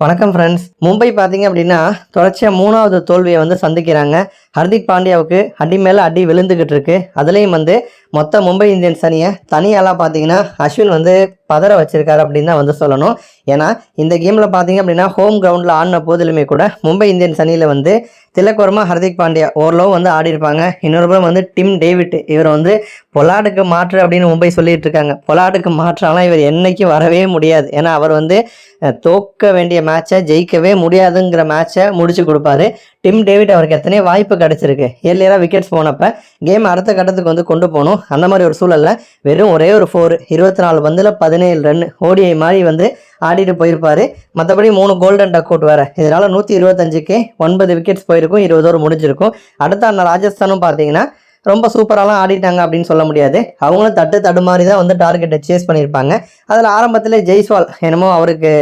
வணக்கம் ஃப்ரெண்ட்ஸ் மும்பை பார்த்தீங்க அப்படின்னா தொடர்ச்சியாக மூணாவது தோல்வியை வந்து சந்திக்கிறாங்க. ஹர்திக் பாண்டியாவுக்கு அடி மேலே அடி விழுந்துக்கிட்டு இருக்கு. அதுலேயும் வந்து மொத்த மும்பை இந்தியன்ஸ் அணியை தனியாலாம் பார்த்தீங்கன்னா அஸ்வின் வந்து பதற வச்சிருக்காரு அப்படின்னு தான் வந்து சொல்லணும். ஏன்னா இந்த கேமில் பார்த்தீங்க அப்படின்னா ஹோம் கிரவுண்டில் ஆடின போதிலுமே கூட மும்பை இந்தியன்ஸ் அணியில் வந்து திலக் ஹர்திக் பாண்டியா ஓரளவு வந்து ஆடி இருப்பாங்க. இன்னொரு புறம் வந்து டிம் டேவிட் இவர் வந்து பொலாடுக்கு மாற்று அப்படின்னு மும்பை சொல்லிட்டு இருக்காங்க. பொலாடுக்கு மாற்றாலாம் இவர் என்னைக்கும் வரவே முடியாது. ஏன்னா அவர் வந்து தோக்க வேண்டிய மேட்சை ஜெயிக்கவே முடியாதுங்கிற மேட்சை முடிச்சு கொடுப்பாரு. டிம் டேவிட் அவருக்கு எத்தனையோ வாய்ப்பு அடிச்சிருக்கு ஏர்லியராக விக்கெட்ஸ் போனப்ப கேம் அடுத்த கட்டத்துக்கு வந்து கொண்டு போகணும். அந்த மாதிரி ஒரு சூழல்ல வெறும் ஒரே ஒரு ஃபோர் இருபத்தி நாலு பந்தில் பதினேழு ரன் ஓடிஐ மாதிரி வந்து ஆடிட்டு போயிருப்பாரு. மற்றபடி மூணு கோல்டன் டக் அவுட் வேறு. இதனால் நூற்றி இருபத்தஞ்சுக்கு ஒன்பது விக்கெட்ஸ் போயிருக்கும் இருபது ஓவர் முடிஞ்சிருக்கும். அடுத்த அந்த ராஜஸ்தானும் பார்த்தீங்கன்னா ரொம்ப சூப்பராலாம் ஆடிட்டாங்க அப்படின்னு சொல்ல முடியாது. அவங்களும் தட்டு தடுமாறி தான் வந்து டார்கெட்டை சேஸ் பண்ணியிருப்பாங்க. அதில் ஆரம்பத்தில் ஜெய்ஸ்வால் என்னமோ அவருக்கு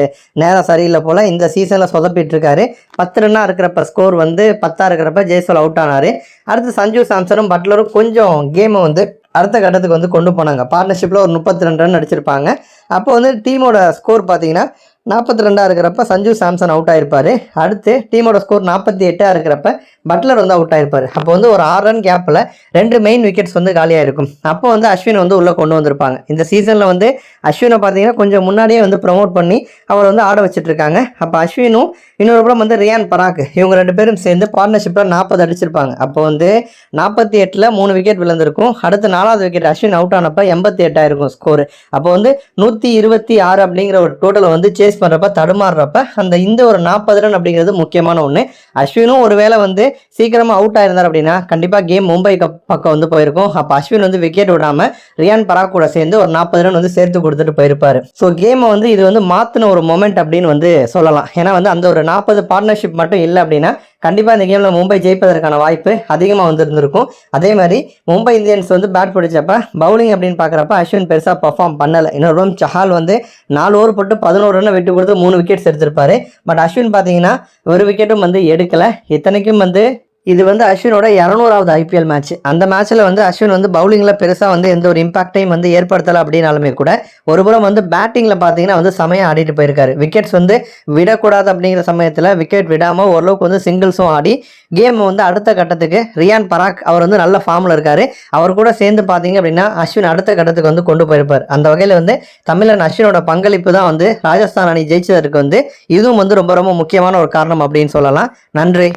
நேரம் சரியில்லை போல் இந்த சீசனில் சொதப்பிட்டு இருக்காரு பத்து ரன்னாக இருக்கிறப்ப ஸ்கோர் வந்து பத்தாக இருக்கிறப்ப ஜெய்ஸ்வால் அவுட் ஆனார். அடுத்து சஞ்சு சாம்சனும் பட்லரும் கொஞ்சம் கேமை வந்து அடுத்த கட்டத்துக்கு வந்து கொண்டு போனாங்க. பார்ட்னர்ஷிப்பில் ஒரு முப்பத்தி ரெண்டு ரன் அடிச்சிருப்பாங்க. அப்போ வந்து டீமோட ஸ்கோர் பார்த்தீங்கன்னா நாற்பத்தி ரெண்டாக இருக்கிறப்ப சஞ்சு சாம்சன் அவுட் ஆயிருப்பார். அடுத்து டீமோட ஸ்கோர் நாற்பத்தி எட்டாக இருக்கிறப்ப பட்லர் வந்து அவுட் ஆயிருப்பாரு. அப்போ வந்து ஒரு ஆறு ரன் கேப்பில் ரெண்டு மெயின் விக்கெட்ஸ் வந்து காலியாக இருக்கும். அப்போ வந்து அஸ்வின் வந்து உள்ளே கொண்டு வந்திருப்பாங்க. இந்த சீசனில் வந்து அஸ்வினை பார்த்தீங்கன்னா கொஞ்சம் முன்னாடியே வந்து ப்ரொமோட் பண்ணி அவரை வந்து ஆட வச்சுட்ருக்காங்க இருக்காங்க. அப்போ அஸ்வினும் இன்னொரு புறம் வந்து ரியான் பராக். இவங்க ரெண்டு பேரும் சேர்ந்து பார்ட்னர்ஷிப்பில் நாற்பது அடிச்சிருப்பாங்க. அப்போ வந்து நாற்பத்தி எட்டில் மூணு விக்கெட் விழுந்திருக்கும். அடுத்து நாலாவது விக்கெட் அஸ்வின் அவுட் ஆனப்போ எண்பத்தி எட்டாயிருக்கும் ஸ்கோர் அப்போ வந்து நூற்றி இருபத்தி ஆறு அப்படிங்கிற ஒரு டோட்டலை வந்து சேஸ் பண்ணுறப்ப தடுமாறுறப்ப அந்த இந்த ஒரு நாற்பது ரன் அப்படிங்கிறது முக்கியமான ஒன்று அஸ்வினும் ஒரு வேளை வந்து சீக்கிரமாக அவுட் ஆயிருந்தார் அப்படின்னா கண்டிப்பாக கேம் மும்பை பக்கம் வந்து போயிருக்கும். அப்போ அஸ்வின் வந்து விக்கெட் விடாமல் ரியான் பராக் கூட சேர்ந்து ஒரு நாற்பது ரன் வந்து சேர்த்து கொடுத்துட்டு போயிருப்பாரு. ஸோ கேமை வந்து இது வந்து மாற்றின ஒரு மொமெண்ட் அப்படின்னு வந்து சொல்லலாம். ஏன்னா வந்து அந்த ஒரு நாற்பது பார்ட்னர்ஷிப் மட்டும் இல்லை அப்படின்னா கண்டிப்பாக இந்த கேமில் மும்பை ஜெயிப்பதற்கான வாய்ப்பு அதிகமாக வந்திருந்திருக்கும். அதே மாதிரி மும்பை இந்தியன்ஸ் வந்து பேட் பிடிச்சப்ப பவுலிங் அப்படின்னு பார்க்குறப்ப அஸ்வின் பெருசாக பர்ஃபார்ம் பண்ணலை. இன்னொரு புறம் சஹால் வந்து நாலு ஓவர் போட்டு பதினோரு ரன்னை விட்டு கொடுத்து மூணு விக்கெட்ஸ் எடுத்திருப்பாரு. பட் அஸ்வின் பார்த்தீங்கன்னா ஒரு விக்கெட்டும் வந்து எடுக்கலை. இத்தனைக்கும் வந்து இது வந்து அஸ்வினோட இரநூறாவது ஐபிஎல் மேட்ச் அந்த மேட்ச்சில் வந்து அஸ்வின் வந்து பவுலிங்கில் பெருசாக வந்து எந்த ஒரு இம்பாக்டையும் வந்து ஏற்படுத்தலை அப்படின்னாலுமே கூட ஒரு புறம் வந்து பேட்டிங்கில் பார்த்தீங்கன்னா வந்து சமயம் ஆடிட்டு போயிருக்காரு. விக்கெட்ஸ் வந்து விடக்கூடாது அப்படிங்கிற சமயத்தில் விக்கெட் விடாமல் ஓரளவுக்கு வந்து சிங்கிள்ஸும் ஆடி கேம் வந்து அடுத்த கட்டத்துக்கு ரியான் பராக் அவர் வந்து நல்ல ஃபார்மில் இருக்கார். அவர் கூட சேர்ந்து பார்த்தீங்க அப்படின்னா அஸ்வின் அடுத்த கட்டத்துக்கு வந்து கொண்டு போயிருப்பார். அந்த வகையில் வந்து தமிழன் அஸ்வினோட பங்களிப்பு தான் வந்து ராஜஸ்தான் அணி ஜெயிச்சதற்கு வந்து இதுவும் வந்து ரொம்ப ரொம்ப முக்கியமான ஒரு காரணம் அப்படின்னு சொல்லலாம். நன்றி.